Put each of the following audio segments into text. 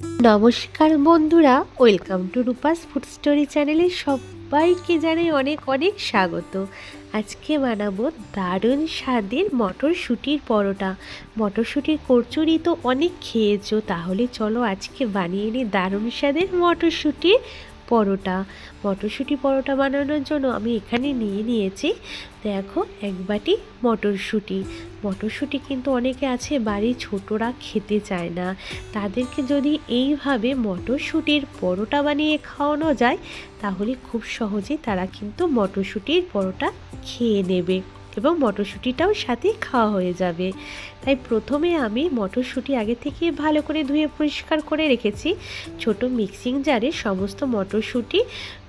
নমস্কার বন্ধুরা, welcome to Rupa's food story চ্যানেলে সবাইকে জানাই অনেক অনেক স্বাগত। আজকে বানাবো দারুণ স্বাদের মটরশুঁটির পরোটা। মটরশুঁটির কচুরি তো অনেক খেয়েছো, তাহলে চলো আজকে বানিয়ে নিই দারুণ স্বাদের মটরশুঁটির পরোটা, মটরশুঁটি পরোটা বানানোর জন্য আমি এখানে নিয়ে নিয়েছি। দেখো, এক বাটি মটরশুঁটি। মটরশুঁটি কিন্তু অনেকে আছে বাড়ির ছোটরা খেতে চায় না। তাদেরকে যদি এইভাবে মটরশুঁটির পরোটা বানিয়ে খাওয়ানো যায়, তাহলে খুব সহজেই তারা কিন্তু মটরশুঁটির পরোটা খেয়ে নেবে। এবং মটরশুঁটিটাও সাথে খাওয়া হয়ে যাবে। তাই প্রথমে আমি মটরশুঁটি আগে থেকে ভালো করে ধুয়ে পরিষ্কার করে রেখেছি। ছোট মিক্সিং জারে সমস্ত মটরশুঁটি,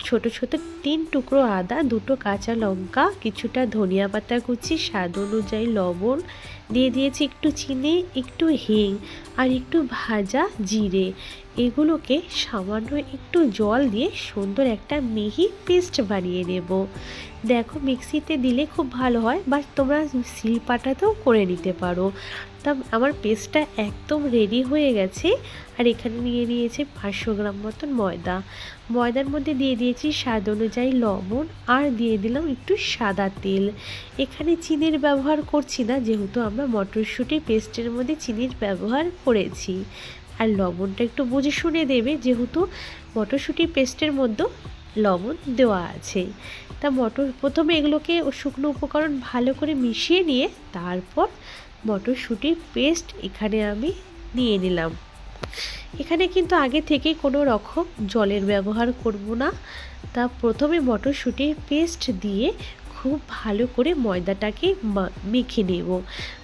ছোট ছোট তিন টুকরো আদা, দুটো কাঁচা লঙ্কা, কিছুটা ধনিয়া পাতা কুচি, স্বাদ অনুযায়ী লবণ, দিয়ে দিয়েছি একটু চিনি, একটু হিং, আর একটু ভাজা জিরে। এগুলোকে সামান্য একটু জল দিয়ে সুন্দর একটা মিহি পেস্ট বানিয়ে নেব। দেখো, মিক্সিতে দিলে খুব ভালো হয়, বা তোমরা শিলপাটাতেও করে নিতে পারো। তা আমার পেস্টটা একদম রেডি হয়ে গেছে, আর এখানে নিয়ে নিয়েছে পাঁচশো গ্রাম মতন ময়দা। ময়দার মধ্যে দিয়ে দিয়েছি স্বাদ অনুযায়ী লবণ, আর দিয়ে দিলাম একটু সাদা তেল। এখানে চিনির ব্যবহার করছি না, যেহেতু আমরা মটরশুঁটি পেস্টের মধ্যে চিনির ব্যবহার করেছি। আর লবণটা একটু বুঝে শুনে দেবে, যেহেতু মটরশুঁটি পেস্টের মধ্যে লবণ দেওয়া আছে। তা মটর, প্রথমে এগুলোকে শুকনো উপকরণ ভালো করে মিশিয়ে নিয়ে তারপর মটরশুঁটির পেস্ট এখানে আমি নিয়ে নিলাম। এখানে কিন্তু আগে থেকে কোনো রকম জলের ব্যবহার করব না। তা প্রথমে মটরশুঁটির পেস্ট দিয়ে খুব ভালো করে ময়দাটাকে মেখে নেব।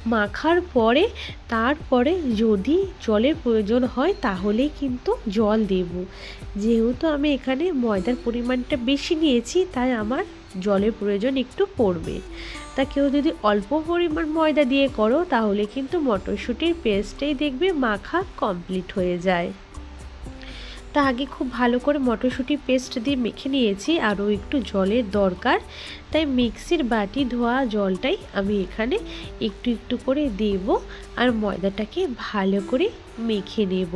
মাখার পরে, তারপরে যদি জলের প্রয়োজন হয়, তাহলে কিন্তু জল দেব। যেহেতু আমি এখানে ময়দার পরিমাণটা বেশি নিয়েছি, তাই আমার জলের প্রয়োজন একটু পড়বে। তা কেউ যদি অল্প পরিমাণ ময়দা দিয়ে করো, তাহলে কিন্তু মটরশুঁটির পেস্টেই দেখবে মাখা কমপ্লিট হয়ে যায়। তা আগে খুব ভালো করে মটরশুঁটি পেস্ট দিয়ে মেখে নিয়েছি, আরও একটু জলের দরকার। তাই মিক্সির বাটি ধোয়া জলটাই আমি এখানে একটু একটু করে দেব আর ময়দাটাকে ভালো করে মেখে নেব।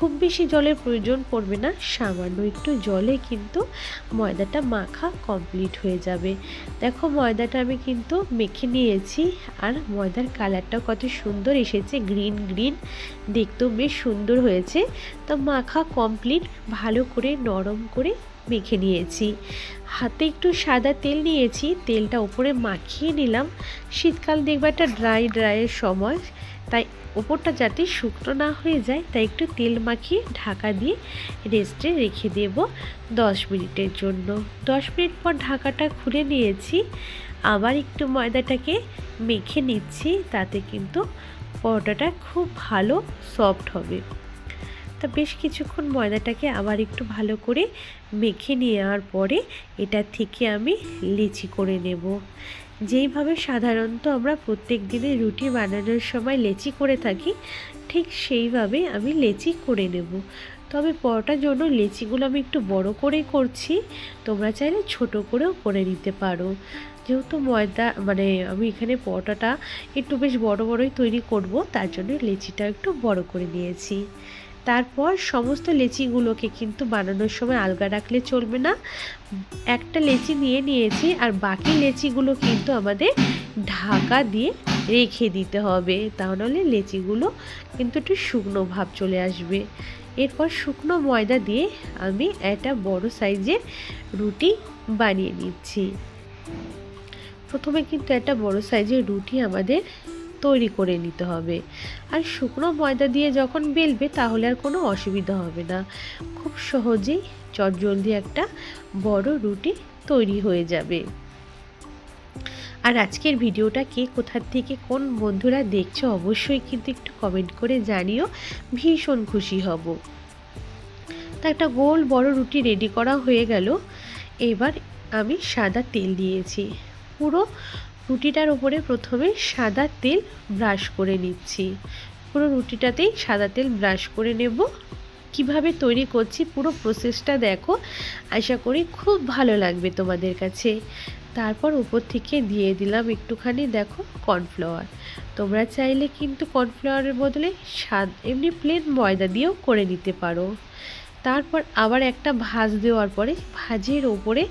খুব বেশি জলের প্রয়োজন পড়বে না, সামান্য একটু জলে কিন্তু ময়দাটা মাখা কমপ্লিট হয়ে যাবে। দেখো ময়দাটা আমি কিন্তু মেখে নিয়েছি আর ময়দার কালারটা কত সুন্দর এসেছে গ্রিন গ্রিন দেখতেও বেশ সুন্দর হয়েছে। তো মাখা কমপ্লিট ভালো করে নরম করে মেখে নিয়েছি। হাতে একটু সাদা তেল নিয়েছি, তেলটা উপরে মাখিয়ে নিলাম। শীতকাল দেখবে একটা ড্রাই ড্রাইয়ের সময়। তাই ওপরটা যাতে শুকনো না হয়ে যায়, তাই একটু তেল মাখিয়ে ঢাকা দিয়ে রেস্টে রেখে দেব দশ মিনিটের জন্য। দশ মিনিট পর ঢাকাটা খুলে নিয়েছি। আবার একটু ময়দাটাকে মেখে নিচ্ছি, তাতে কিন্তু পরোটাটা খুব ভালো সফট হবে। তা বেশ কিছুক্ষণ ময়দাটাকে আবার একটু ভালো করে মেখে নেওয়ার পরে এটা থেকে আমি লিচি করে নেব। যেইভাবে সাধারণত আমরা প্রত্যেক দিনে রুটি বানানোর সময় লেচি করে থাকি, ঠিক সেইভাবে আমি লেচি করে নেব। তবে পরোটার জন্য লেচিগুলো আমি একটু বড় করেই করছি, তোমরা চাইলে ছোট করেও করে নিতে পারো। যেহেতু ময়দা মানে আমি এখানে পরোটাটা একটু বেশ বড় বড়ই তৈরি করব, তার জন্য লেচিটা একটু বড় করে নিয়েছি। তারপর সমস্ত লেচিগুলোকে কিন্তু বানানোর সময় আলগা রাখলে চলবে না। একটা লেচি নিয়ে নিয়েছি আর বাকি লেচিগুলো কিন্তু আমাদের ঢাকা দিয়ে রেখে দিতে হবে। তাহলে লেচিগুলো কিন্তু একটু শুকনো ভাব চলে আসবে। এরপর শুকনো ময়দা দিয়ে আমি একটা বড় সাইজের রুটি বানিয়ে নিচ্ছি। প্রথমে কিন্তু একটা বড় সাইজের রুটি আমাদের তৈরি করে নিতে হবে। আর শুকনো ময়দা দিয়ে যখন বেলবে তাহলে আর কোনো অসুবিধা হবে না। খুব সহজেই চটজলদি একটা বড় রুটি তৈরি হয়ে যাবে। আর আজকের ভিডিওটা কে কোথার থেকে কোন বন্ধুরা দেখছ অবশ্যই কিন্তু একটু কমেন্ট করে জানিও, ভীষণ খুশি হব। তা একটা গোল বড় রুটি রেডি করা হয়ে গেল। এবার আমি সাদা তেল দিয়েছি। পুরো রুটিটার উপরে প্রথমে সাদা তেল ব্রাশ করে নিচ্ছি। পুরো রুটিটাতেই সাদা তেল ব্রাশ করে নেব। কীভাবে তৈরি করছি পুরো প্রসেসটা দেখো। আশা করি খুব ভালো লাগবে তোমাদের কাছে। তারপর উপর থেকে দিয়ে দিলাম একটুখানি, দেখো, কর্নফ্লাওয়ার। তোমরা চাইলে কিন্তু কর্নফ্লাওয়ারের বদলে স্বাদ এমনি প্লেন ময়দা দিয়েও করে নিতে পারো। তারপর আবার একটা ভাজ দেওয়ার পরে ভাজের ওপরে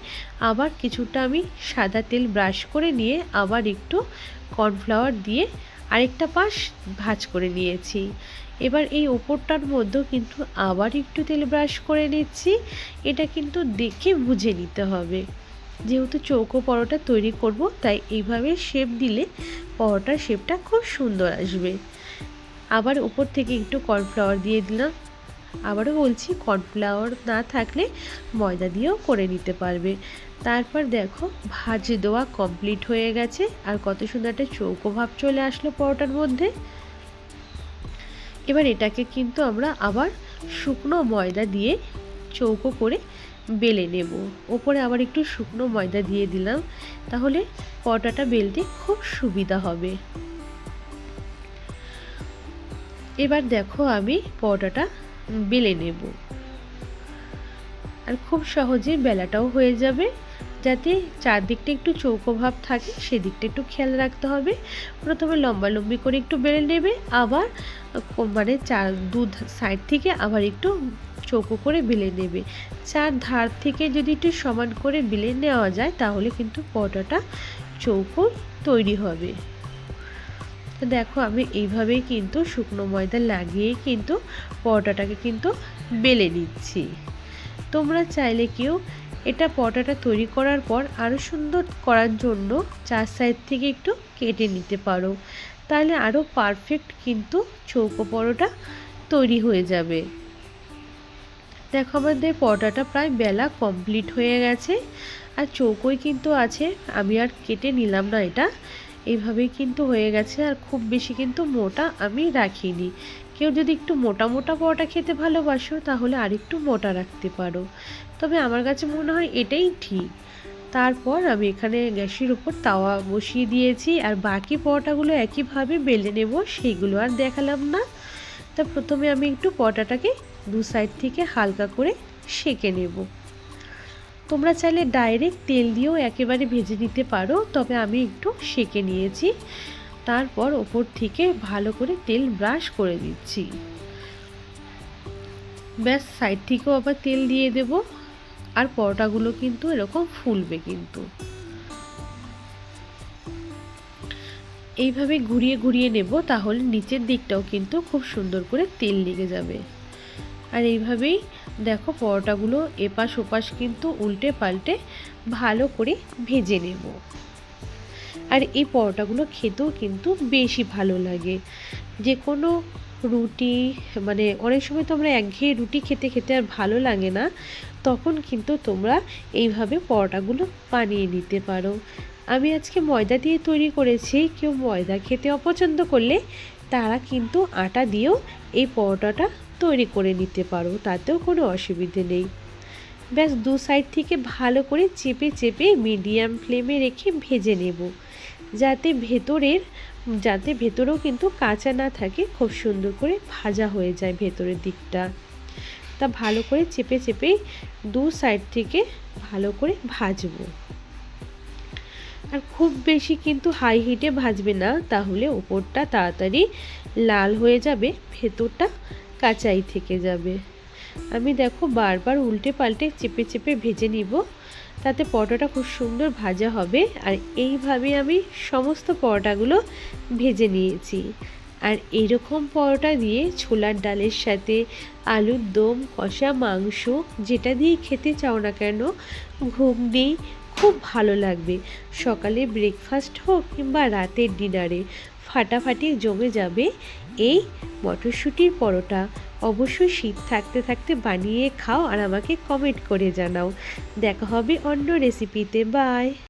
আবার কিছুটা আমি সাদা তেল ব্রাশ করে নিয়ে আবার একটু কর্নফ্লাওয়ার দিয়ে আরেকটা পাশ ভাজ করে নিয়েছি। এবার এই ওপরটার মধ্যেও কিন্তু আবার একটু তেল ব্রাশ করে নিচ্ছি। এটা কিন্তু দেখে বুঝে নিতে হবে। যেহেতু চৌকো পরোটা তৈরি করব, তাই এইভাবে শেপ দিলে পরোটার শেপটা খুব সুন্দর আসবে। আবার উপর থেকে একটু কর্নফ্লাওয়ার দিয়ে দিলাম। আবারও বলছি কর্নফ্লাওয়ার না থাকলে ময়দা দিয়েও করে নিতে পারবে। তারপর দেখো, ভাজি দেওয়া কমপ্লিট হয়ে গেছে। আর কত সুন্দর একটা চৌকো ভাব চলে আসলো পরোটার মধ্যে। এবার এটাকে কিন্তু আমরা আবার শুকনো ময়দা দিয়ে চৌকো করে বেলে নেব। ওপরে আবার একটু শুকনো ময়দা দিয়ে দিলাম, তাহলে পরোটাটা বেলতে খুব সুবিধা হবে। এবার দেখো আমি পরোটাটা বেলে নেব। আর খুব সহজে বেলাটাও হয়ে যাবে, যাতে চারদিকটা একটু চৌকো ভাব থাকে, সেদিকটা একটু খেয়াল রাখতে হবে। প্রথমে লম্বা লম্বি করে একটু বেলে নেবে, আবার মানে চার, দু সাইড থেকে আবার একটু চৌকো করে বেলে নেবে। চার ধার থেকে যদি একটু সমান করে বেলে নেওয়া যায়, তাহলে কিন্তু পরোটাটা চৌকো তৈরি হবে। তো দেখো, আমি এইভাবেই কিন্তু শুকনো ময়দা লাগিয়ে কিন্তু পরোটাটাকে কিন্তু বেলে নিচ্ছি। তোমরা চাইলে কেউ এটা পরোটাটা তৈরি করার পর আরও সুন্দর করার জন্য চার সাইড থেকে একটু কেটে নিতে পারো। তাহলে আরও পারফেক্ট কিন্তু চৌকো পরোটা তৈরি হয়ে যাবে। দেখো, আমাদের পরোটাটা প্রায় বেলা কমপ্লিট হয়ে গেছে। আর চৌকোই কিন্তু আছে, আমি আর কেটে নিলাম না এটা। এইভাবেই কিন্তু হয়ে গেছে আর খুব বেশি কিন্তু মোটা আমি রাখিনি। কেউ যদি একটু মোটা মোটা পরোটা খেতে ভালোবাসো তাহলে আরেকটু মোটা রাখতে পারো। তবে আমার কাছে মনে হয় এটাই ঠিক। তারপর আমি এখানে গ্যাসের উপর তাওয়া বসিয়ে দিয়েছি আর বাকি পরোটাগুলো একইভাবে বেলে নেব, সেইগুলো আর দেখালাম না। তা প্রথমে আমি একটু পরোটাটাকে দু সাইড থেকে হালকা করে সেঁকে নেব। তোমরা চাইলে ডাইরেক্ট তেল দিয়েও একেবারে ভেজে নিতে পারো, তবে আমি একটু সেঁকে নিয়েছি। তারপর ওপর থেকে ভালো করে তেল ব্রাশ করে দিচ্ছি ব্যাস সাইড থেকেও আবার তেল দিয়ে দেব। আর পরোটাগুলো কিন্তু এরকম ফুলবে কিন্তু। এইভাবে ঘুরিয়ে ঘুরিয়ে নেব, তাহলে নিচের দিকটাও কিন্তু খুব সুন্দর করে তেল লেগে যাবে। আর এইভাবেই দেখো পরোটাগুলো এপাশ ওপাশ কিন্তু উল্টে পাল্টে ভালো করে ভেজে নেব। আর এই পরোটাগুলো খেতেও কিন্তু বেশি ভালো লাগে। যে কোনো রুটি মানে অনেক সময় তো আমরা একঘেয়ে রুটি খেতে খেতে আর ভালো লাগে না, তখন কিন্তু তোমরা এইভাবে পরোটাগুলো বানিয়ে নিতে পারো। আমি আজকে ময়দা দিয়ে তৈরি করেছি, কেউ ময়দা খেতে অপছন্দ করলে তারা কিন্তু আটা দিয়েও এই পরোটাটা তৈরি করে নিতে পারো, তাতেও কোনো অসুবিধে নেই। ব্যাস, দু সাইড থেকে ভালো করে চেপে চেপে মিডিয়াম ফ্লেমে রেখে ভেজে নেব। যাতে ভেতরের, যাতে ভেতরেও কিন্তু কাঁচা না থাকে, খুব সুন্দর করে ভাজা হয়ে যায় ভেতরের দিকটা। তা ভালো করে চেপে চেপে দু সাইড থেকে ভালো করে ভাজবো। আর খুব বেশি কিন্তু হাই হিটে ভাজবে না, তাহলে ওপরটা তাড়াতাড়ি লাল হয়ে যাবে, ভেতরটা কাঁচাই থেকে যাবে। আমি দেখো বারবার উল্টে পাল্টে চেপে চেপে ভেজে নিব। তাতে পরোটাটা খুব সুন্দর ভাজা হবে। আর এইভাবে আমি সমস্ত পরোটাগুলো ভেজে নিয়েছি। আর এরকম পরোটা দিয়ে ছোলার ডালের সাথে আলুর দম, কষা মাংস, যেটা দিয়ে খেতে চাও না কেন, ঘুম ঘুগনি খুব ভালো লাগবে। সকালে ব্রেকফাস্ট হোক কিংবা রাতের ডিনারে ফাটাফাটি জমে যাবে। এই মটরশুঁটির পরোটা। অবশ্যই শীত থাকতে থাকতে বানিয়ে খাও আর আমাকে কমেন্ট করে জানাও। দেখা হবে অন্য রেসিপিতে বাই